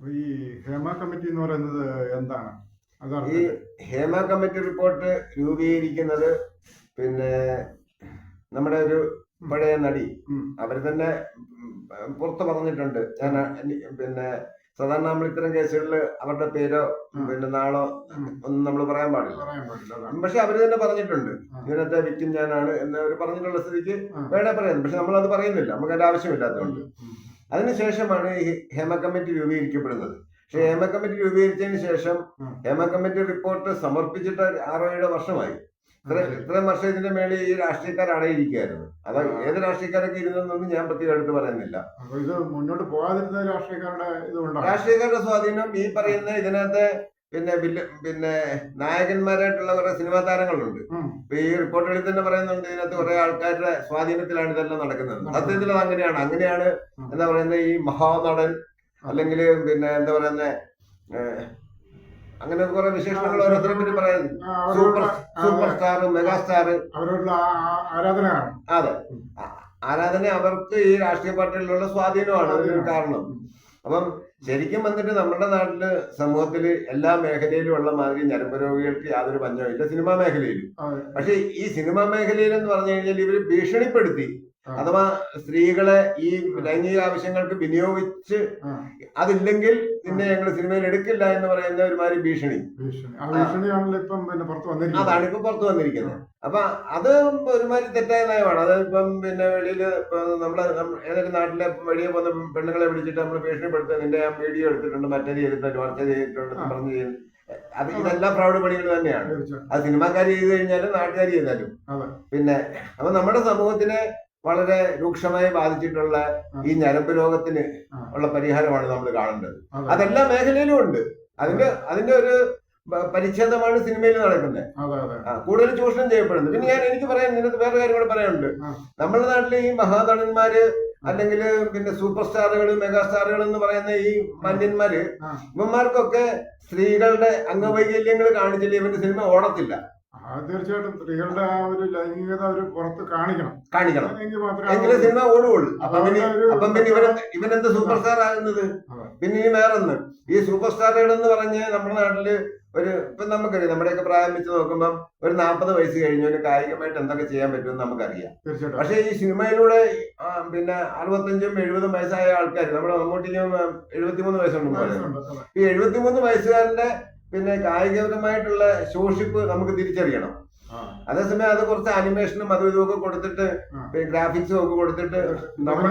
ഈ ഹേമ കമ്മിറ്റി എന്ന് പറയുന്നത് എന്താണ്? ഈ ഹേമ കമ്മിറ്റി റിപ്പോർട്ട് രൂപീകരിക്കുന്നത് പിന്നെ നമ്മുടെ ഒരു പഴയ നടി. അവർ തന്നെ പുറത്തു പറഞ്ഞിട്ടുണ്ട്. ഞാൻ പിന്നെ സാധാരണ നമ്മൾ ഇത്തരം കേസുകളിൽ അവരുടെ പേരോ പിന്നെ നാളോ ഒന്നും നമ്മൾ പറയാൻ പാടില്ല. പക്ഷെ അവർ തന്നെ പറഞ്ഞിട്ടുണ്ട്. ഇങ്ങനത്തെ വിക്കും ഞാനാണ് എന്ന് അവർ പറഞ്ഞിട്ടുള്ള സ്ഥിതിക്ക്. വേണേ പറയാം പക്ഷെ നമ്മൾ അത് പറയുന്നില്ല. നമുക്ക് അതിന്റെ ആവശ്യമില്ലാത്തതുകൊണ്ട്. അതിനുശേഷമാണ് ഈ ഹേമ കമ്മിറ്റി രൂപീകരിക്കപ്പെടുന്നത്. പക്ഷെ ഹേമ കമ്മിറ്റി രൂപീകരിച്ചതിന് ശേഷം. ഹേമ കമ്മിറ്റി റിപ്പോർട്ട് സമർപ്പിച്ചിട്ട് ആറോ ഏഴ് വർഷമായി. ഇത്ര. ഇത്രയും വർഷം ഇതിന്റെ മേളിൽ ഈ രാഷ്ട്രീയക്കാർ അടയിരിക്കുകയായിരുന്നു. അത് ഏത് രാഷ്ട്രീയക്കാരൊക്കെ ഇരുന്നെന്നൊന്നും ഞാൻ പ്രത്യേകം എടുത്ത് പറയുന്നില്ല. ഇത് മുന്നോട്ട് പോകാതിരുന്ന രാഷ്ട്രീയക്കാരുടെ രാഷ്ട്രീയക്കാരുടെ സ്വാധീനം ഈ പറയുന്ന ഇതിനകത്ത് പിന്നെ വില്ല പിന്നെ നായകന്മാരായിട്ടുള്ള കുറെ സിനിമാ താരങ്ങളുണ്ട്. ഇപ്പൊ ഈ റിപ്പോർട്ടുകളിൽ തന്നെ പറയുന്നുണ്ട് ഇതിനകത്ത് കുറെ ആൾക്കാരുടെ സ്വാധീനത്തിലാണ് ഇതെല്ലാം നടക്കുന്നത്. സത്യത്തിൽ അത് അങ്ങനെയാണ്. അങ്ങനെയാണ് എന്താ പറയുന്നത് ഈ മഹാനടൻ അല്ലെങ്കിൽ പിന്നെ എന്താ പറയുന്ന അങ്ങനെ കുറെ വിശേഷണങ്ങൾ ഓരോരുത്തരെ പറ്റി പറയുന്നത് super super star mega star അവരോടുള്ള ആ- ആ- ആരാധന അതെ. ആരാധന അവർക്ക് ഈ രാഷ്ട്രീയ പാർട്ടികളിലുള്ള സ്വാധീനമാണ്. അതിനൊരു കാരണം. അപ്പം ശരിക്കും വന്നിട്ട് നമ്മുടെ നാട്ടിൽ സമൂഹത്തിൽ എല്ലാ മേഖലയിലും ഉള്ള മാതിരി ഞരമ്പ് രോഗികൾക്ക് യാതൊരു പഞ്ഞവും ഇല്ല സിനിമാ മേഖലയിലും. പക്ഷെ ഈ സിനിമാ മേഖലയിൽ എന്ന് പറഞ്ഞു കഴിഞ്ഞാൽ ഇവർ ഭീഷണിപ്പെടുത്തി. അഥവാ സ്ത്രീകളെ ഈ ലൈംഗിക ആവശ്യങ്ങൾക്ക് വിനിയോഗിച്ച്. അതില്ലെങ്കിൽ പിന്നെ ഞങ്ങൾ സിനിമയിൽ എടുക്കില്ല എന്ന് പറയുന്ന ഒരുമാതിരി ഭീഷണി. അതാണ് ഇപ്പൊ പുറത്തു വന്നിരിക്കുന്നത്. അപ്പൊ അത് ഒരുമാതിരി തെറ്റായ നയമാണ്. അത് ഇപ്പം പിന്നെ വെളിയിൽ നമ്മൾ നമ്മ- ഏതൊരു നാട്ടിലെ വെളിയിൽ പോകുന്ന പെണ്ണുങ്ങളെ വിളിച്ചിട്ട് നമ്മൾ ഭീഷണിപ്പെടുത്തുക നിന്റെ ഞാൻ വീഡിയോ എടുത്തിട്ടുണ്ട് മറ്റേ ചെയ്തിട്ടുണ്ട് മറ്റേത് ചെയ്തിട്ടുണ്ട് പറഞ്ഞു ചെയ്തു ചെയ്യുന്നു അത് ഇതെല്ലാം പ്രൗഢ പണികൾ തന്നെയാണ്. അത് സിനിമാക്കാർ ചെയ്ത് കഴിഞ്ഞാലും നാട്ടുകാർ ചെയ്താലും. പിന്നെ അപ്പൊ നമ്മുടെ സമൂഹത്തിനെ വളരെ രൂക്ഷമായി ബാധിച്ചിട്ടുള്ള ഈ ഞരമ്പ് രോഗത്തിന് ഉള്ള പരിഹാരമാണ് നമ്മൾ കാണേണ്ടത്. അതെ അതെല്ലാ മേഖലയിലും ഉണ്ട്. അതിന്റെ അതിന്റെ ഒരു പരിച്ഛേദമാണ് സിനിമയിൽ നടക്കുന്നത്. കൂടുതൽ ചൂഷണം ചെയ്യപ്പെടുന്നത് പിന്നെ ഞാൻ എനിക്ക് പറയാൻ നിനക്ക് വേറെ കാര്യം കൂടെ പറയാനുണ്ട്. നമ്മുടെ നാട്ടിലെ ഈ മഹാനടന്മാര് അല്ലെങ്കിൽ പിന്നെ സൂപ്പർ സ്റ്റാറുകൾ മെഗാ സ്റ്റാറുകൾ എന്ന് പറയുന്ന ഈ മന്യന്മാര്. ഇവന്മാർക്കൊക്കെ സ്ത്രീകളുടെ അംഗവൈകല്യങ്ങൾ കാണിച്ചില്ല? ഇവന്റെ സിനിമ ഓടത്തില്ല. തീർച്ചയായിട്ടും സ്ത്രീകളുടെ ആ ഒരു ലൈംഗികത അവർ പുറത്ത് കാണിക്കണം. കാണിക്കണം. എങ്കിൽ മാത്രമേ സിനിമ ഓടുകയുള്ളൂ. അപ്പം പിന്നെ അപ്പം പിന്നെ ഇവൻ ഇവനെന്ത് സൂപ്പർ സ്റ്റാർ ആകുന്നത് പിന്നെ ഈ വേറൊന്ന്. ഈ സൂപ്പർ സ്റ്റാറുകൾ എന്ന് പറഞ്ഞ് നമ്മുടെ നാട്ടിൽ ഒരു ഇപ്പൊ നമുക്കറിയാം. നമ്മുടെയൊക്കെ പ്രായം വെച്ച് നോക്കുമ്പോൾ ഒരു നാൽപ്പത് വയസ്സ് കഴിഞ്ഞവന് കായികമായിട്ട് എന്തൊക്കെ ചെയ്യാൻ പറ്റുമെന്ന് നമുക്കറിയാം. തീർച്ചയായിട്ടും. പക്ഷേ ഈ സിനിമയിലൂടെ പിന്നെ അറുപത്തഞ്ചും എഴുപതും വയസ്സായ ആൾക്കാർ നമ്മുടെ മമ്മൂട്ടിക്കും എഴുപത്തിമൂന്ന് വയസ്സുണ്ട്. ഈ എഴുപത്തിമൂന്ന് വയസ്സുകാരന്റെ പിന്നെ കായികപരമായിട്ടുള്ള ശോഷിപ്പ് നമുക്ക് തിരിച്ചറിയണം. അതേസമയം അത് കുറച്ച് അനിമേഷനും അതും ഒക്കെ കൊടുത്തിട്ട്. ഗ്രാഫിക്സും ഒക്കെ കൊടുത്തിട്ട് നമ്മൾ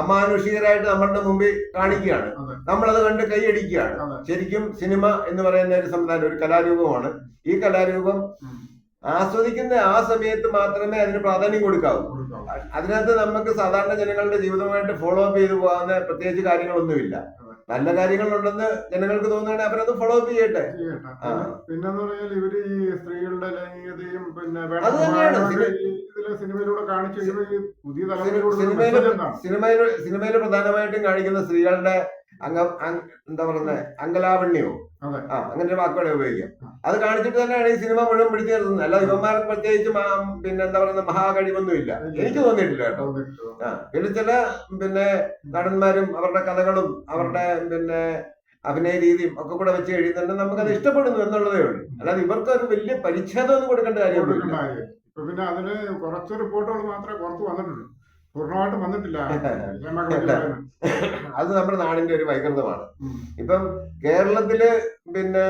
അമാനുഷികരായിട്ട് നമ്മളുടെ മുമ്പിൽ കാണിക്കുകയാണ്. നമ്മളത് കണ്ട് കൈയടിക്കുകയാണ് ശരിക്കും സിനിമ എന്ന് പറയുന്ന ഒരു സംവിധാനം ഒരു കലാരൂപമാണ് ഈ കലാരൂപം. ആസ്വദിക്കുന്ന ആ സമയത്ത് മാത്രമേ അതിന് പ്രാധാന്യം കൊടുക്കാവൂ കൊടുക്കാം. അതിനകത്ത് നമുക്ക് സാധാരണ ജനങ്ങളുടെ ജീവിതമായിട്ട് ഫോളോ അപ്പ് ചെയ്തു പോകാവുന്ന പ്രത്യേകിച്ച് കാര്യങ്ങളൊന്നുമില്ല. നല്ല കാര്യങ്ങളുണ്ടെന്ന് ജനങ്ങൾക്ക് തോന്നുകയാണെങ്കിൽ അവരത് ഫോളോ അപ്പ് ചെയ്യട്ടെ. പിന്നെന്ന് പറഞ്ഞാൽ ഇവർ ഈ സ്ത്രീകളുടെ ലൈംഗികതയും പിന്നെ ഇതിലെ സിനിമയിലൂടെ കാണിച്ചു പുതിയ സിനിമയിൽ സിനിമയിൽ പ്രധാനമായിട്ടും കാണിക്കുന്ന സ്ത്രീകളുടെ അംഗ എന്താ പറയുന്നത് അങ്കലാവണ്യോ. ആ അങ്ങനെ ഒരു വാക്കുകളെ ഉപയോഗിക്കാം. അത് കാണിച്ചിട്ട് തന്നെയാണ് ഈ സിനിമ മുഴുവൻ പിടിച്ചു നിർത്തുന്നത്. അല്ലാതെ ഇവന്മാർക്ക് പ്രത്യേകിച്ച് പിന്നെ എന്താ പറയുന്ന മഹാകഴിവൊന്നും ഇല്ല. എനിക്ക് തോന്നിയിട്ടില്ല കേട്ടോ. ആ പിന്നെ ചില പിന്നെ നടന്മാരും അവരുടെ കഥകളും അവരുടെ പിന്നെ അഭിനയ രീതിയും ഒക്കെ കൂടെ വെച്ച് കഴിയുന്നുണ്ട്. നമുക്കത് ഇഷ്ടപ്പെടുന്നു എന്നുള്ളതേ ഉള്ളൂ. അല്ലാതെ ഇവർക്ക് ഒരു വലിയ പരിച്ഛേദം ഒന്നും കൊടുക്കേണ്ട കാര്യമൊന്നുമില്ല പിന്നെ അതിന് കുറച്ച് റിപ്പോർട്ടുകൾ മാത്രമേ പുറത്ത് വന്നിട്ടുള്ളൂ. പൂർണമായിട്ടും വന്നിട്ടില്ല. അത് നമ്മുടെ നാടിന്റെ ഒരു വൈകൃതമാണ്. ഇപ്പം കേരളത്തിൽ പിന്നെ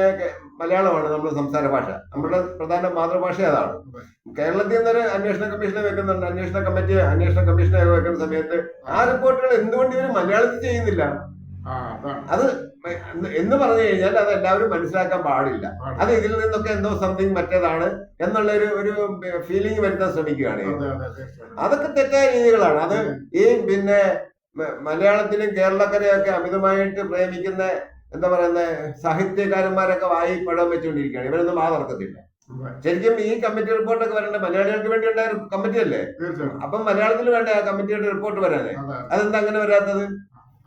മലയാളമാണ് നമ്മുടെ സംസ്ഥാന ഭാഷ. നമ്മുടെ പ്രധാന മാതൃഭാഷ അതാണ്. അതെ. കേരളത്തിൽ നിന്നൊരു അന്വേഷണ കമ്മീഷനെ വെക്കുന്നുണ്ട്. അന്വേഷണ കമ്മിറ്റി അന്വേഷണ കമ്മീഷനെ വെക്കുന്ന സമയത്ത് ആ റിപ്പോർട്ടുകൾ എന്തുകൊണ്ട് ഇവർ മലയാളത്തിൽ ചെയ്യുന്നില്ല? അത് എന്ന് പറഞ്ഞു കഴിഞ്ഞാൽ അത് എല്ലാവരും മനസ്സിലാക്കാൻ പാടില്ല. അത് ഇതിൽ നിന്നൊക്കെ എന്തോ സംതിങ് മറ്റേതാണ് എന്നുള്ള ഒരു ഒരു ഫീലിംഗ് വരുത്താൻ ശ്രമിക്കുകയാണ്. അതൊക്കെ തെറ്റായ രീതികളാണ്. അത് ഈ പിന്നെ മലയാളത്തിലും കേരളക്കരയൊക്കെ അമിതമായിട്ട് പ്രേമിക്കുന്ന എന്താ പറയുന്ന സാഹിത്യകാരന്മാരൊക്കെ വായി പഴം വെച്ചുകൊണ്ടിരിക്കുകയാണ്. ഇവരൊന്നും ആ തർക്കത്തില്ല ശരിക്കും ഈ കമ്മിറ്റി റിപ്പോർട്ടൊക്കെ വരേണ്ട മലയാളികൾക്ക് വേണ്ടി ഉണ്ടായ കമ്മിറ്റി അല്ലേ? അപ്പം മലയാളത്തിൽ വേണ്ട ആ കമ്മിറ്റിയുടെ റിപ്പോർട്ട് വരാനേ. അതെന്താ അങ്ങനെ വരാത്തത്?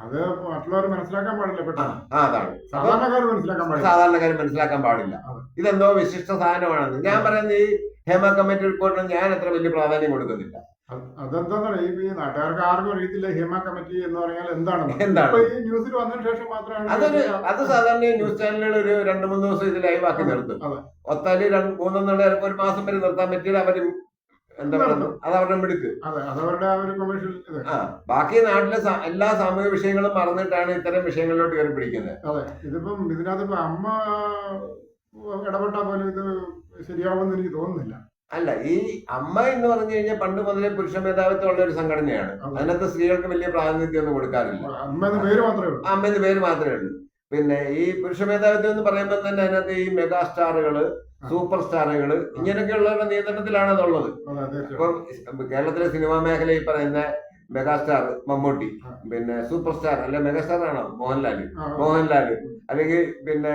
അത് മറ്റുള്ളവർ മനസ്സിലാക്കാൻ പാടില്ല പെട്ടെന്ന്. അതാണ്. സാധാരണക്കാർ മനസ്സിലാക്കാൻ പാടില്ല. സാധാരണക്കാർ മനസ്സിലാക്കാൻ പാടില്ല. ഇതെന്തോ വിശിഷ്ട സാധനമാണെന്ന്. ഞാൻ പറയുന്നത് ഈ ഹേമ കമ്മിറ്റി റിപ്പോർട്ടിന് ഞാൻ അത്ര വലിയ പ്രാധാന്യം കൊടുക്കുന്നില്ല. ഈ നാട്ടുകാർക്ക് ആർക്കും അറിയത്തില്ല ഹേമ കമ്മിറ്റി എന്ന് പറഞ്ഞാൽ എന്താണ്? ഈ ന്യൂസിൽ വന്നതിന് ശേഷം മാത്രമാണ് അതൊരു അത് സാധാരണ ന്യൂസ് ചാനലുകൾ ഒരു രണ്ട് മൂന്ന് ദിവസം ഇത് ലൈവ് ആക്കി നിർത്തും. ഒത്താലി മൂന്നെന്നുള്ള ഒരു മാസം വരെ നിർത്താൻ പറ്റിയാൽ അവർ എന്താ പറയുക അത് അവരുടെ മിടുക്ക് അതെ അതവരുടെ ആ ഒരു കൊമേഴ്ഷ്യൽ ഇത്. ആ ബാക്കി നാട്ടിലെ സ- എല്ലാ സാമൂഹിക വിഷയങ്ങളും മറന്നിട്ടാണ് ഇത്തരം വിഷയങ്ങളിലോട്ട് കയറി പിടിക്കുന്നത്. അതെ ഇതിപ്പം ഇതിനകത്ത് ഇപ്പൊ അമ്മ ഇടപെട്ടാ പോലും ഇത് ശരിയാവുമെന്ന് എനിക്ക് തോന്നുന്നില്ല. അല്ല ഈ അമ്മ എന്ന് പറഞ്ഞു കഴിഞ്ഞാൽ പണ്ട് മുതലേ പുരുഷ മേധാവിത്വം ഉള്ള ഒരു സംഘടനയാണ്. അതെ. അതിനകത്ത് സ്ത്രീകൾക്ക് വലിയ പ്രാതിനിധ്യം ഒന്നും കൊടുക്കാറില്ല. അമ്മ എന്ന പേര് മാത്രമേ ഉള്ളൂ. അമ്മ എന്ന് പേര് മാത്രമേ ഉള്ളൂ. പിന്നെ ഈ പുരുഷ മേധാവിത്വം എന്ന് പറയുമ്പോൾ തന്നെ അതിനകത്ത് ഈ മെഗാ സ്റ്റാറുകൾ സൂപ്പർ സ്റ്റാറുകൾ ഇങ്ങനെയൊക്കെയുള്ളവരുടെ നിയന്ത്രണത്തിലാണ് അതുള്ളത് അപ്പം കേരളത്തിലെ സിനിമാ മേഖലയിൽ പറയുന്ന മെഗാസ്റ്റാർ മമ്മൂട്ടി പിന്നെ സൂപ്പർ സ്റ്റാർ അല്ലെ മെഗാസ്റ്റാർ ആണോ മോഹൻലാൽ മോഹൻലാൽ മോഹൻലാൽ. അല്ലെങ്കിൽ പിന്നെ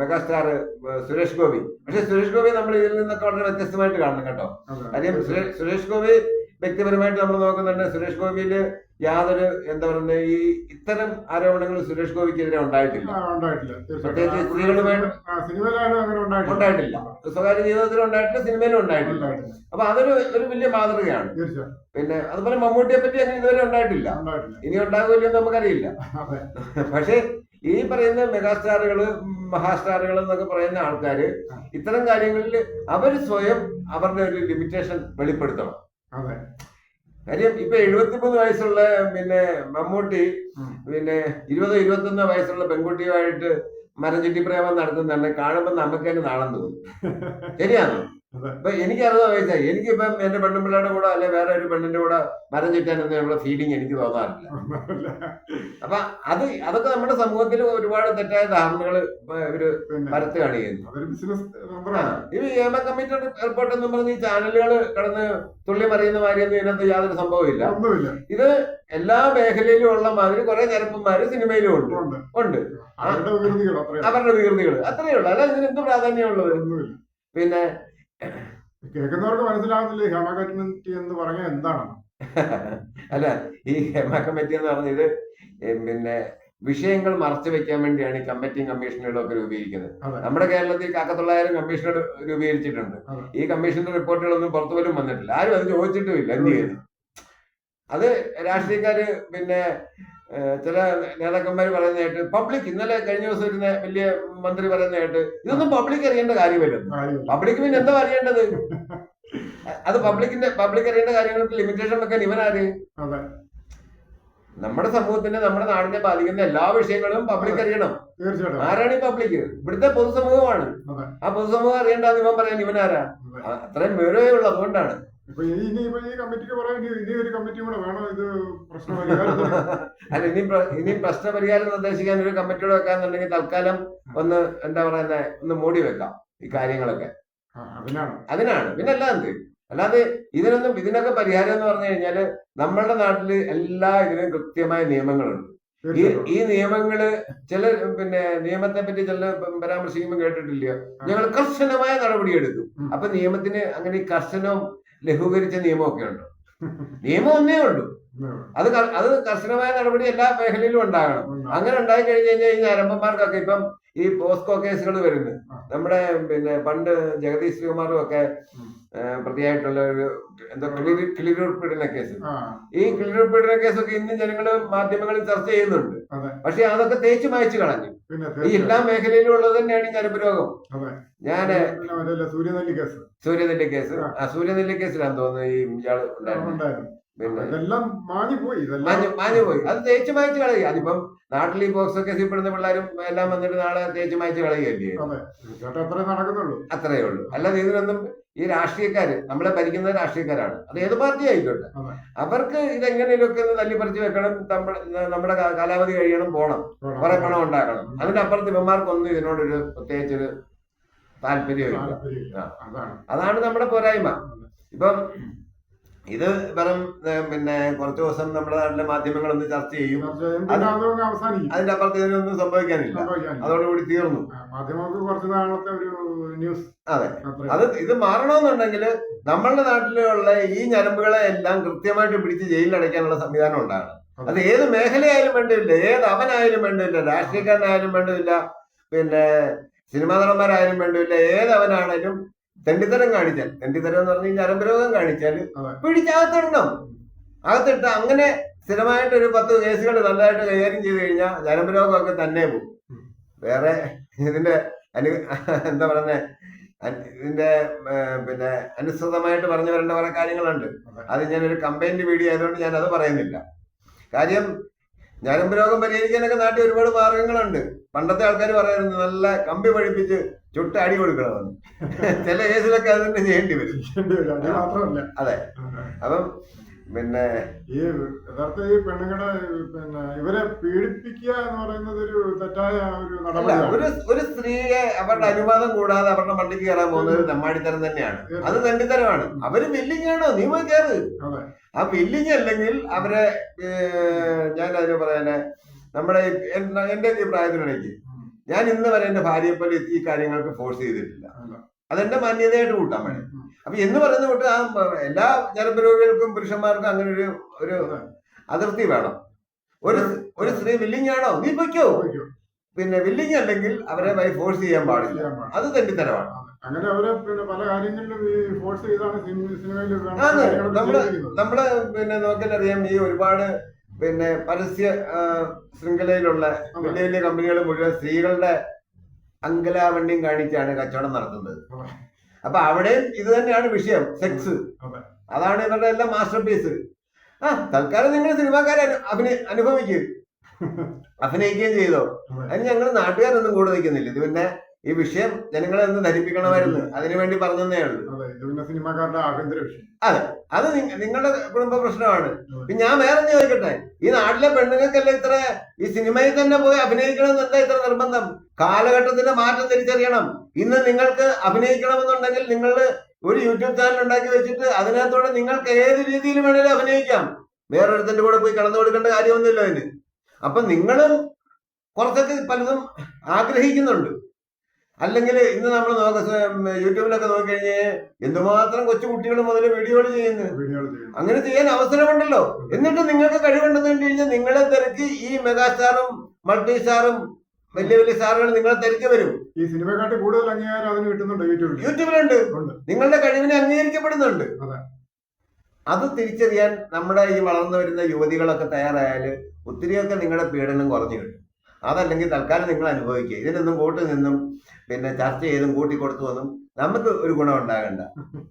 മെഗാസ്റ്റാർ സുരേഷ് ഗോപി. പക്ഷെ സുരേഷ് ഗോപി നമ്മൾ ഇതിൽ നിന്നൊക്കെ വളരെ വ്യത്യസ്തമായിട്ട് കാണണം കേട്ടോ. അല്ലെങ്കിൽ കാര്യം സുരേഷ് ഗോപി വ്യക്തിപരമായിട്ട് നമ്മൾ നോക്കുന്നുണ്ട്. സുരേഷ് ഗോപിയിൽ യാതൊരു എന്താ പറയുന്നത് ഈ ഇത്തരം ആരോപണങ്ങൾ സുരേഷ് ഗോപിക്കെതിരെ ഉണ്ടായിട്ടില്ല. ഉണ്ടായിട്ടില്ല. പ്രത്യേകിച്ച് സ്ത്രീകളുമായിട്ട് ഉണ്ടായിട്ടില്ല. സ്വകാര്യ ജീവിതത്തിൽ ഉണ്ടായിട്ടില്ല സിനിമയിലും ഉണ്ടായിട്ടില്ല. അപ്പൊ അതൊരു ഒരു വലിയ മാതൃകയാണ്. പിന്നെ അതുപോലെ മമ്മൂട്ടിയെ പറ്റി അങ്ങനെ ഇതുവരെ ഉണ്ടായിട്ടില്ല. ഇനി ഉണ്ടാകുമല്ലോ എന്ന് നമുക്കറിയില്ല. പക്ഷേ പക്ഷെ ഈ പറയുന്ന മെഗാസ്റ്റാറുകൾ മഹാസ്റ്റാറുകൾ എന്നൊക്കെ പറയുന്ന ആൾക്കാര് ഇത്തരം കാര്യങ്ങളിൽ അവർ സ്വയം അവരുടെ ഒരു ലിമിറ്റേഷൻ വെളിപ്പെടുത്തണം. അതെ കാര്യം ഇപ്പൊ എഴുപത്തിമൂന്ന് വയസ്സുള്ള പിന്നെ മമ്മൂട്ടി. പിന്നെ ഇരുപതോ ഇരുപത്തൊന്നോ വയസ്സുള്ള പെൺകുട്ടിയുമായിട്ട് മരം ചുറ്റി പ്രേമം നടത്തുന്നുണ്ട് കാണുമ്പോൾ നമുക്ക് തന്നെ നാളം തോന്നും ശരിയാണോ. ഇപ്പൊ എനിക്ക് അറുപത് വയസ്സായി എനിക്കിപ്പം എന്റെ പെണ്ണുമ്പിള്ളയുടെ കൂടെ അല്ലെ വേറെ ഒരു പെണ്ണിന്റെ കൂടെ മരം ചുറ്റാനുള്ള ഫീലിംഗ് എനിക്ക് തോന്നാറില്ല. അപ്പൊ അത് അതൊക്കെ നമ്മുടെ സമൂഹത്തിൽ ഒരുപാട് തെറ്റായ ധാരണകൾ ഇവർ പരത്തുകയാണ് ചെയ്യുന്നത് ഈ ഏമ കമ്മിറ്റി റിപ്പോർട്ട് എന്ന് പറഞ്ഞ് ഈ ചാനലുകൾ കടന്ന് തുള്ളി മറിയുന്ന മാതിരിയൊന്നും ഇതിനകത്ത് യാതൊരു സംഭവമില്ല ഇത് എല്ലാ മേഖലയിലും ഉള്ള മാതിരി കുറെ ചെറുപ്പന്മാര് സിനിമയിലും ഉണ്ട്. ഉണ്ട്. അവരുടെ വികൃതികൾ അത്രയേ ഉള്ളൂ. അല്ല ഇതിന് എന്ത് പ്രാധാന്യമുള്ളത്? പിന്നെ കേൾക്കുന്നവർക്ക് മനസ്സിലാവുന്നില്ലേ? ഹേമ കമ്മിറ്റി എന്ന് പറഞ്ഞാൽ എന്താണ്? അല്ല ഈ ഹേമ കമ്മിറ്റി എന്ന് പറഞ്ഞത് ഇത് പിന്നെ വിഷയങ്ങൾ മറച്ചു വെക്കാൻ വേണ്ടിയാണ് ഈ കമ്മിറ്റിയും കമ്മീഷനുകളും ഒക്കെ രൂപീകരിക്കുന്നത് നമ്മുടെ കേരളത്തിൽ കാക്കത്തൊള്ളായിരം കമ്മീഷണർ രൂപീകരിച്ചിട്ടുണ്ട്. ഈ കമ്മീഷന്റെ റിപ്പോർട്ടുകളൊന്നും പുറത്തു പോലും വന്നിട്ടില്ല. ആരും അത് ചോദിച്ചിട്ടുമില്ല എന്ത് ചെയ്യുന്നു അത് രാഷ്ട്രീയക്കാര് പിന്നെ ചില നേതാക്കന്മാർ പറയുന്നതായിട്ട് പബ്ലിക് ഇന്നലെ കഴിഞ്ഞ ദിവസം ഇരുന്ന വലിയ മന്ത്രി പറയുന്നതായിട്ട് ഇതൊന്നും പബ്ലിക് അറിയേണ്ട കാര്യമല്ല. പബ്ലിക് പിന്നെ എന്താ അറിയേണ്ടത്? അത് പബ്ലിക്കിന്റെ പബ്ലിക് അറിയേണ്ട കാര്യങ്ങൾക്ക് ലിമിറ്റേഷൻ വെക്കാൻ ഇവനാര് നമ്മുടെ സമൂഹത്തിന്റെ നമ്മുടെ നാടിനെ ബാധിക്കുന്ന എല്ലാ വിഷയങ്ങളും പബ്ലിക് അറിയണം. ആരാണ് ഈ പബ്ലിക് ഇവിടുത്തെ പൊതുസമൂഹമാണ്. ആ പൊതുസമൂഹം അറിയേണ്ടെന്ന് ഇവൻ പറയാൻ ഇവനാരാ? അത്രയും വിവരമേ ഉള്ളൂ അതുകൊണ്ടാണ്. ഇപ്പൊ ഇനി ഇനി ഈ കമ്മിറ്റിക്ക് പറയേണ്ടി ഇനി ഇനി ഒരു കമ്മിറ്റി കൂടെ വേണോ? ഇത് പ്രശ്നം പരിഹാരത്തിന് അല്ല ഇനി പ്ര- ഇനിയും പ്രശ്നപരിഹാരം നിർദ്ദേശിക്കാൻ ഒരു കമ്മിറ്റിയോട് വെക്കാന്നുണ്ടെങ്കിൽ തൽക്കാലം ഒന്ന് എന്താ പറയുന്നത് ഒന്ന് മൂടി വെക്കാം ഈ കാര്യങ്ങളൊക്കെ. ആ, അതിനാണ്. അതിനാണ്. പിന്നെ അല്ലാതെ അല്ലാതെ ഇതിനൊന്നും ഇതിനൊക്കെ പരിഹാരം എന്ന് പറഞ്ഞു കഴിഞ്ഞാൽ നമ്മളുടെ നാട്ടിൽ എല്ലാ ഇതിനും കൃത്യമായ നിയമങ്ങളുണ്ട്. ഈ തീർച്ചയായിട്ടും. ഈ നിയമങ്ങൾ ചില പിന്നെ നിയമത്തെ പറ്റി ചില പരാമർശിക്കുമ്പോൾ കേട്ടിട്ടില്ല ഞങ്ങൾ കർശനമായ നടപടിയെടുക്കും. ഉം. അപ്പൊ നിയമത്തിന് അങ്ങനെ ഈ കർശനവും ലഘൂകരിച്ച നിയമമൊക്കെ ഉണ്ട്. നിയമം ഒന്നേ ഉള്ളൂ. അത് അത് കർശനമായ നടപടി എല്ലാ മേഖലയിലും ഉണ്ടാകണം. അങ്ങനെ ഉണ്ടായി കഴിഞ്ഞു കഴിഞ്ഞാൽ ഈ ഞരമ്പന്മാർക്കൊക്കെ ഇപ്പം ഈ പോസ്കോ കേസുകൾ വരുന്നു. നമ്മുടെ പിന്നെ പണ്ട് ജഗദീഷ് ശ്രീകുമാറും ഒക്കെ പ്രതിയായിട്ടുള്ള ഒരു എന്താ കിളിരൂർ പീഡന കേസ്. ഈ കിളിരൂർ പീഡന കേസൊക്കെ ഇന്ന് ജനങ്ങൾ മാധ്യമങ്ങളിൽ ചർച്ച ചെയ്യുന്നുണ്ട്. പക്ഷെ അതൊക്കെ തേച്ച് മായച്ചു കളഞ്ഞു. ഈ എല്ലാ മേഖലയിലും ഉള്ളത് തന്നെയാണ് ഈ ഞരമ്പ് രോഗം. ഞാൻ സൂര്യനെല്ലി കേസ്. സൂര്യനെല്ലി കേസ്. ആ. സൂര്യനെല്ലി കേസിലാന്ന് തോന്നുന്നു ഈ ഇയാൾ ഉണ്ടായിരുന്നു ഉണ്ടായിരുന്നു. പിന്നെ ഇതെല്ലാം മാഞ്ഞു പോയി ഇതെല്ലാം മാഞ്ഞു മാഞ്ഞു അത് തേച്ച് മായച്ചു കളയുക. അതിപ്പം നാട്ടിൽ ഈ ബോക്സ് ഒക്കെ സിപ്പിടുന്ന പിള്ളേരും എല്ലാം വന്നിട്ട് നാളെ തേച്ച് മായച്ചു കളയുകയല്ലേ? അത്രേ ഉള്ളൂ. അല്ലാതെ ഇതിനൊന്നും ഈ രാഷ്ട്രീയക്കാര് നമ്മളെ ഭരിക്കുന്ന രാഷ്ട്രീയക്കാരാണ്. അത് ഏത് പാർട്ടി ആയിക്കോട്ടെ. അവർക്ക് ഇതെങ്ങനെയൊക്കെ ഒന്ന് തല്ലിപ്പറിച്ച് വെക്കണം നമ്മ- നമ്മുടെ കാലാവധി കഴിയണം പോണം. കുറെ പണം ഉണ്ടാക്കണം. അതിന്റെ അപ്പുറത്ത് ഇവന്മാർക്കൊന്നും ഇതിനോടൊരു പ്രത്യേകിച്ചൊരു താല്പര്യമില്ല. അതാണ്. അതാണ് നമ്മുടെ പോരായ്മ. ഇപ്പം ഇത് വെറും പിന്നെ കുറച്ച് ദിവസം നമ്മുടെ നാട്ടിലെ മാധ്യമങ്ങളൊന്ന് ചർച്ച ചെയ്യും. അതിന്റെ അപ്പുറത്ത് ഇതിനൊന്നും സംഭവിക്കാനില്ല. അതോടുകൂടി തീർന്നു. മാധ്യമങ്ങൾക്ക് കുറച്ച് നാളത്തെ ഒരു ന്യൂസ് അതെ. അത് ഇത് മാറണമെന്നുണ്ടെങ്കിൽ നമ്മളുടെ നാട്ടിലുള്ള ഈ ഞരമ്പുകളെ എല്ലാം കൃത്യമായിട്ട് പിടിച്ച് ജയിലിലടയ്ക്കാനുള്ള സംവിധാനം ഉണ്ടാണ് അത്. ഏത് മേഖലയായാലും വേണ്ടില്ല. ഏത് അവനായാലും വേണ്ടില്ല. രാഷ്ട്രീയക്കാരനായാലും വേണ്ടില്ല. പിന്നെ സിനിമാ നടന്മാരായാലും വേണ്ടില്ല. ഏത് അവനാണേലും തെണ്ടിത്തരം കാണിച്ചാൽ തെണ്ടിത്തരം എന്ന് പറഞ്ഞാൽ ഞരമ്പരോഗം കാണിച്ചാൽ പിടിച്ച് പിടിച്ചകത്തിടണം അകത്തിട്ട് അങ്ങനെ സ്ഥിരമായിട്ട് ഒരു പത്ത് കേസുകൾ നല്ലതായിട്ട് കൈകാര്യം ചെയ്ത് കഴിഞ്ഞാൽ ഞരമ്പരോഗമൊക്കെ തന്നെ പോകും. വേറെ ഇതിന്റെ അനു എന്താ പറയുന്നത് ഇതിന്റെ പിന്നെ അനുസൃതമായിട്ട് പറഞ്ഞു വരേണ്ട കുറെ കാര്യങ്ങളുണ്ട്. അത്. അത് ഞാനൊരു കമ്പൈൻഡ് വീഡിയോ ആയതുകൊണ്ട് ഞാൻ അത് പറയുന്നില്ല. കാര്യം ഞരമ്പ് രോഗം പരിഹരിക്കാനൊക്കെ നാട്ടിൽ ഒരുപാട് മാർഗങ്ങളുണ്ട്. പണ്ടത്തെ ആൾക്കാർ പറയാറുണ്ട് നല്ല കമ്പി പഴിപ്പിച്ച് ചുട്ട് അടി കൊടുക്കണമെന്ന്. ചില കേസിലൊക്കെ അത് തന്നെ ചെയ്യേണ്ടി വരും. മാത്രമല്ല. അതെ. അപ്പം പിന്നെ ഈ യഥാർത്ഥ ഈ പെണ്ണുങ്ങളെ പിന്നെ ഇവരെ പീഡിപ്പിക്കുക എന്ന് പറയുന്നത് ഒരു തെറ്റായ ഒരു ഒരു ഒരു സ്ത്രീയെ അവരുടെ അനുവാദം കൂടാതെ അവരുടെ മണ്ടിക്ക് കയറാൻ പോകുന്നത് തെമ്മാടിത്തരം തന്നെയാണ്. അത്. തെണ്ടിത്തരമാണ്. അവർ വില്ലിങ് നീ പോയി കയറ്. അതെ. ആ വില്ലിങ് അല്ലെങ്കിൽ അവരെ ഞാൻ അതിന് പറയാനെ നമ്മുടെ എന്റെ ഈ പ്രായത്തിനിടയ്ക്ക് ഞാൻ ഇന്ന് വരെ എന്റെ ഭാര്യയെ പോലെ ഈ കാര്യങ്ങൾക്ക് ഫോഴ്സ് ചെയ്തിട്ടില്ല. അതെന്റെ മാന്യതയായിട്ട് കൂട്ടാൻ വേണ്ടി. അപ്പൊ എന്ന് പറയുന്ന കൂട്ട് ആ എല്ലാ ഞരമ്പ് പുരുഷന്മാർക്കും അങ്ങനെ ഒരു ഒരു അതിർത്തി വേണം. ഒരു ഒരു സ്ത്രീ വില്ലിങ് ആണോ? നീ പൊയ്ക്കോ. പിന്നെ വില്ലിങ് അല്ലെങ്കിൽ അവരെ ബൈ ഫോഴ്സ് ചെയ്യാൻ പാടില്ല. അത് തെണ്ടിത്തരമാണ്. അങ്ങനെ അവരെ പിന്നെ പല കാര്യങ്ങളിലും ഈ ഫോഴ്സ് ചെയ്താണ് സിനിമയിൽ നമ്മൾ. നമ്മൾ പിന്നെ നോക്കിയാലറിയാം ഈ ഒരുപാട് പിന്നെ പരസ്യ ശൃംഖലയിലുള്ള വലിയ വലിയ കമ്പനികൾ മുഴുവൻ സ്ത്രീകളുടെ അങ്കലാവണ്യം കാണിച്ചാണ് കച്ചവടം നടത്തുന്നത്. അപ്പൊ അവിടെയും ഇത് തന്നെയാണ് വിഷയം സെക്സ് അതാണ് ഇവരുടെ എല്ലാം മാസ്റ്റർ പീസ് ആ തൽക്കാലം നിങ്ങൾ സിനിമാക്കാരെ അഭിനയ അനുഭവിക്കും. അഭിനയിക്കുകയും ചെയ്തോ. അതെ. അതിന് ഞങ്ങൾ നാട്ടുകാരൊന്നും കൂടെ നിൽക്കുന്നില്ല. ഇത് പിന്നെ ഈ വിഷയം ജനങ്ങളെ ഒന്ന് ധരിപ്പിക്കണമായിരുന്നു. അതിനുവേണ്ടി പറഞ്ഞതേ ഉള്ളൂ. സിനിമാക്കാരുടെ ആഭ്യന്തര വിഷയം. അതെ. അത് നിങ്ങളുടെ കുടുംബ പ്രശ്നമാണ്. ഞാൻ വേറെ ചോദിക്കട്ടെ? ഈ നാട്ടിലെ പെണ്ണുങ്ങൾക്കല്ല ഇത്ര ഈ സിനിമയിൽ തന്നെ പോയി അഭിനയിക്കണം എന്താ ഇത്ര നിർബന്ധം? കാലഘട്ടത്തിന്റെ മാറ്റം തിരിച്ചറിയണം. ഇന്ന് നിങ്ങൾക്ക് അഭിനയിക്കണമെന്നുണ്ടെങ്കിൽ നിങ്ങൾ ഒരു യൂട്യൂബ് ചാനൽ ഉണ്ടാക്കി വെച്ചിട്ട് അതിനകത്തൂടെ നിങ്ങൾക്ക് ഏത് രീതിയിൽ വേണേലും അഭിനയിക്കാം. വേറൊരുത്തിന്റെ കൂടെ പോയി കടന്നു കൊടുക്കേണ്ട കാര്യമൊന്നുമില്ല അതിന്. അപ്പൊ നിങ്ങളും കുറച്ചൊക്കെ പലതും ആഗ്രഹിക്കുന്നുണ്ട്. അല്ലെങ്കിൽ ഇന്ന് നമ്മൾ നോക്ക യൂട്യൂബിലൊക്കെ നോക്കിക്കഴിഞ്ഞാൽ എന്തുമാത്രം കൊച്ചു കുട്ടികൾ മുതൽ വീഡിയോകൾ ചെയ്യുന്നു. അങ്ങനെ ചെയ്യാൻ അവസരമുണ്ടല്ലോ. എന്നിട്ട് നിങ്ങൾക്ക് കഴിവുണ്ടെന്ന് കണ്ടു കഴിഞ്ഞാൽ നിങ്ങളെ തിരക്കി ഈ മെഗാസ്റ്റാറും മൾട്ടി സ്റ്റാറും വലിയ വലിയ സ്റ്റാറുകൾ നിങ്ങളെ തിരക്കി വരും. ഈ സിനിമയെക്കാട്ടി കൂടുതൽ അംഗീകാരം അതിന് കിട്ടുന്നുണ്ട് യൂട്യൂബിൽ. യൂട്യൂബിലുണ്ട്. നിങ്ങളുടെ കഴിവിനെ അംഗീകരിക്കപ്പെടുന്നുണ്ട്. അതെ. തിരിച്ചറിയാൻ നമ്മുടെ ഈ വളർന്നു വരുന്ന യുവതികളൊക്കെ തയ്യാറായാൽ ഒത്തിരിയൊക്കെ നിങ്ങളുടെ പീഡനം കുറഞ്ഞു കിട്ടും. അതല്ലെങ്കിൽ തൽക്കാലം നിങ്ങൾ അനുഭവിക്കുക. ഇതിനൊന്നും വോട്ട് നിന്നും പിന്നെ ചർച്ച ചെയ്തും കൂട്ടിക്കൊടുത്തു വന്നും നമുക്ക് ഒരു ഗുണം ഉണ്ടാകണ്ട.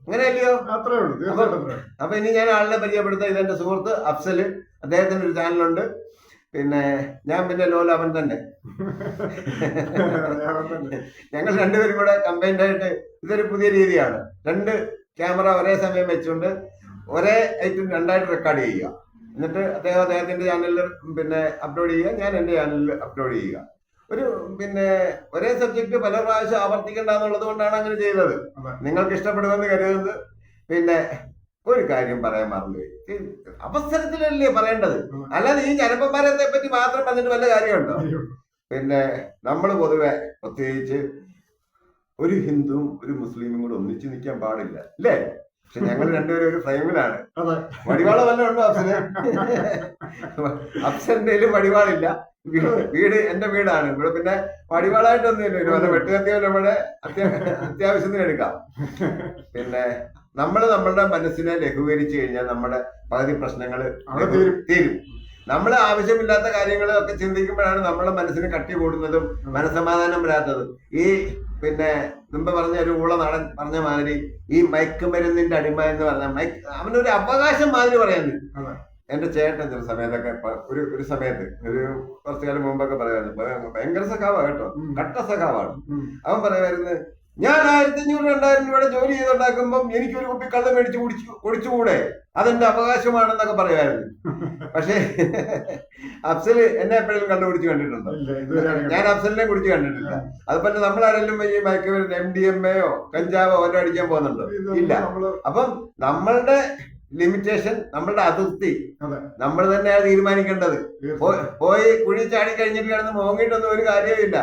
അങ്ങനെയല്ലയോ? അത്രേ ഉള്ളൂ. അപ്പൊ ഇനി ഞാൻ ആളിനെ പരിചയപ്പെടുത്ത. ഇതെന്റെ സുഹൃത്ത് അഫ്സൽ അദ്ദേഹത്തിന്റെ ഒരു ചാനലുണ്ട്. പിന്നെ ഞാൻ പിന്നെ ലോല അവൻ തന്നെ. തന്നെ. ഞങ്ങൾ രണ്ടുപേരും കൂടെ കമ്പൈൻഡ് ആയിട്ട് ഇതൊരു പുതിയ രീതിയാണ്. രണ്ട് ക്യാമറ ഒരേ സമയം വെച്ചുകൊണ്ട് ഒരേ ഐറ്റം രണ്ടായിട്ട് റെക്കോർഡ് ചെയ്യുക. എന്നിട്ട് അദ്ദേഹം അദ്ദേഹത്തിന്റെ ചാനലിൽ പിന്നെ അപ്ലോഡ് ചെയ്യുക ഞാൻ എന്റെ ചാനലിൽ അപ്ലോഡ് ചെയ്യുക. ഒരു പിന്നെ ഒരേ സബ്ജക്ട് പല പ്രാവശ്യം ആവർത്തിക്കേണ്ട എന്നുള്ളത് കൊണ്ടാണ് അങ്ങനെ ചെയ്തത്. നിങ്ങൾക്ക് ഇഷ്ടപ്പെടുമെന്ന് കരുതുന്നത്. പിന്നെ ഒരു കാര്യം പറയാൻ മറന്നുപോയി. അവസരത്തിലല്ലേ പറയേണ്ടത്. അല്ലാതെ ഈ ചരപ്പന്മാരത്തെ പറ്റി മാത്രം പറഞ്ഞിട്ട് വല്ല കാര്യമുണ്ടോ? പിന്നെ നമ്മൾ പൊതുവെ പ്രത്യേകിച്ച് ഒരു ഹിന്ദുവും ഒരു മുസ്ലിമും കൂടെ ഒന്നിച്ചു നിൽക്കാൻ പാടില്ല അല്ലേ? പക്ഷെ ഞങ്ങൾ രണ്ടുപേരും ഒരു ഫ്രെയിമിലാണ്. വടിവാള വല്ല ഉണ്ടോ അപ്സന് അഫ്സന്റെ വടിവാളില്ല. വീട് എന്റെ വീടാണ്. ഇവിടെ പിന്നെ വടിവാളായിട്ടൊന്നുമില്ല. ഒരു വല്ല വെട്ടുകത്തിയോ നമ്മുടെ അത്യാ അത്യാവശ്യത്തിന് എടുക്കാം. പിന്നെ നമ്മൾ നമ്മളുടെ മനസ്സിനെ ലഘൂകരിച്ചു കഴിഞ്ഞാൽ നമ്മുടെ പകുതി പ്രശ്നങ്ങൾ തീരും. തീരും. നമ്മൾ ആവശ്യമില്ലാത്ത കാര്യങ്ങൾ ഒക്കെ ചിന്തിക്കുമ്പോഴാണ് നമ്മുടെ മനസ്സിന് കട്ടി കൂടുന്നതും മനസ്സമാധാനം വരാത്തതും. ഈ പിന്നെ മുമ്പ് പറഞ്ഞ ഒരു ഊള നടൻ പറഞ്ഞ മാതിരി ഈ മയക്കുമരുന്നിന്റെ അടിമ എന്ന് പറഞ്ഞ മയക്ക് അവനൊരു അവകാശം മാതിരി പറയുന്നത്. എന്റെ ചേട്ടൻ ചില സമയത്തൊക്കെ ഒരു ഒരു സമയത്ത് ഒരു കുറച്ചു കാലം മുമ്പൊക്കെ പറയാറുണ്ട്. ഭയങ്കര സഖാവാ കേട്ടോ. കട്ട സഖാവാണ്. അവൻ പറയുമായിരുന്നു ഞാൻ ആയിരത്തി അഞ്ഞൂറ് രണ്ടായിരം രൂപയുടെ ജോലി ചെയ്തുണ്ടാക്കുമ്പം എനിക്ക് ഒരു കുപ്പി കള്ള് മേടിച്ച് കുടിച്ചു കുടിച്ചുകൂടെ? അതെന്റെ അവകാശമാണെന്നൊക്കെ പറയുമായിരുന്നു. പക്ഷേ അഫ്സൽ എന്നെ എപ്പോഴും കണ്ടിട്ടുണ്ടോ? ഇല്ല ഇതുവരെ അങ്ങനെ ഞാൻ അഫ്സലിനെ കുടിച്ച് കണ്ടിട്ടില്ല. അതുപോലെ നമ്മളാരെങ്കിലും ഈ മയക്കുമരുന്ന് എം ഡി എം എയോ കഞ്ചാവോ വല്ലതും അടിക്കാൻ പോകുന്നുണ്ടോ? ഇല്ല. അപ്പം നമ്മളുടെ ലിമിറ്റേഷൻ നമ്മളുടെ അതിർത്തി നമ്മൾ തന്നെയാണ് തീരുമാനിക്കേണ്ടത്. പോയി- കുഴി ചാടി കഴിഞ്ഞിട്ട് കിടന്ന് മോങ്ങിട്ടൊന്നും ഒരു കാര്യമില്ല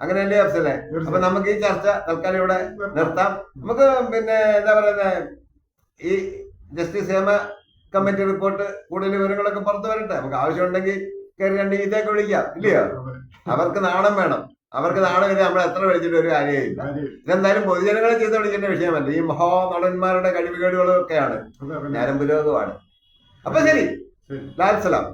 അങ്ങനെയല്ലേ അഫ്സലെ? അപ്പൊ. നമുക്ക് ഈ ചർച്ച തൽക്കാലം ഇവിടെ നിർത്താം. നമുക്ക് പിന്നെ എന്താ പറയുന്നത് ഈ ജസ്റ്റിസ് ഹേമ കമ്മിറ്റി റിപ്പോർട്ട് കൂടുതൽ വിവരങ്ങളൊക്കെ പുറത്തു വരട്ടെ. നമുക്ക് ആവശ്യമുണ്ടെങ്കിൽ കയറി രണ്ട് ഇതൊക്കെ വിളിക്കാം. ഇല്ലയോ? അവർക്ക് നാണം വേണം. അവർക്ക് നാണം ഇല്ല. നമ്മൾ എത്ര വിളിച്ചിട്ട് ഒരു കാര്യമില്ല. ഇല്ല ഇതെന്തായാലും പൊതുജനങ്ങളെ ചെയ്ത് വിളിക്കേണ്ട വിഷയമല്ല ഈ മഹോ നടന്മാരുടെ കഴിവുകേടുകളും ഒക്കെയാണ് ഞാനും പുരോഗമാണ്. അപ്പൊ ശരി. ശരി. ലാൽ സലാം.